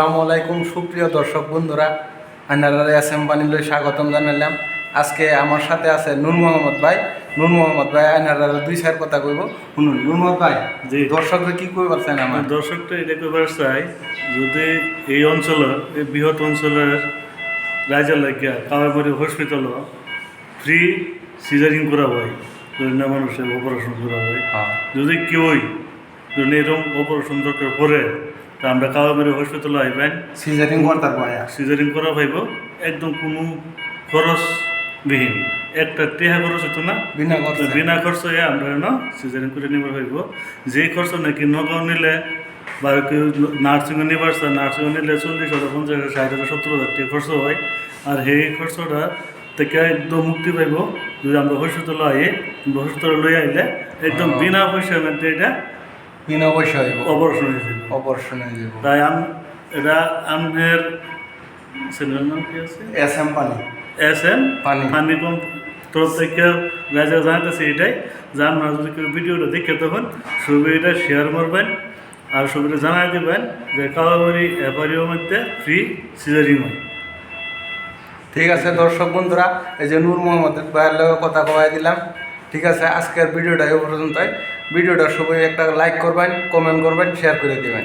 আসসালামু আলাইকুম সুপ্রিয় দর্শক বন্ধুরা। আন্নারা এস এম বানিলে স্বাগতম জানালাম। আজকে আমার সাথে আছে নূর মোহাম্মদ ভাই। নূর মোহাম্মদ ভাই আইনারা দুই চার কথা কইব। শুনুন নূর মোহাম্মদ ভাই জি। দর্শকরা কি কই পারছেন আমার? দর্শকটা এটা কবার চাই যদি এই অঞ্চলের এই বৃহৎ অঞ্চলের রাজা লাগিয়া কামারবাড়ি হসপিটাল ফ্রি সিজারিং করা হয় মানুষের অপারেশন করা হয়। যদি কেউই এরকম অপারেশন দরকার তা আমরা কামারবাড়ি হসপিটালে আইবেন। সিজারিং করতার বয়া সিজারিং করা পাইব একদম কোনো খরচবিহীন একটা টেহা খরচ হতো না। বিনা খরচে। বিনা খরচে আমরা না সিজারিং করে নিব হইব যে খরচ নাকি নগাঁও নিলে বা কেউ নার্সিংয়ে নিবার চায় নার্সিংয়ে নিলে চল্লিশ হাজার পঞ্চাশ হাজার ষাট হাজার সত্তর হাজার টাকা খরচ হয়। আর সেই খরচটা থেকে একদম মুক্তি পাইব। যদি আমরা হসপিটালে আই হসপিটালে লই আইলে একদম বিনা পয়সার মধ্যে এটা বিনা পয়সা হইব। অপারেশন অপারেশন হয়ে যাব তাই আম এটা আমের ছেলের নাম কি আছে? এস এম পানি। এস এম পানি। পানি পাম্প তরফ থেকে রাজা জানাতেছে এটাই। যে আপনারা যদি কেউ ভিডিওটা দেখে তখন এটা শেয়ার করবেন আর সবাই জানাই দেবেন যে কালাবাড়ি অ্যাপারিওর মধ্যে ফ্রি সিজারিং হয়। ঠিক আছে দর্শক বন্ধুরা এই যে নূর মোহাম্মদ ভাইয়ের কথা কমাই দিলাম। ঠিক আছে, আজকের ভিডিওটা এ পর্যন্তই। ভিডিওটা সবাই একটা লাইক করবেন কমেন্ট করবেন শেয়ার করে দিবেন।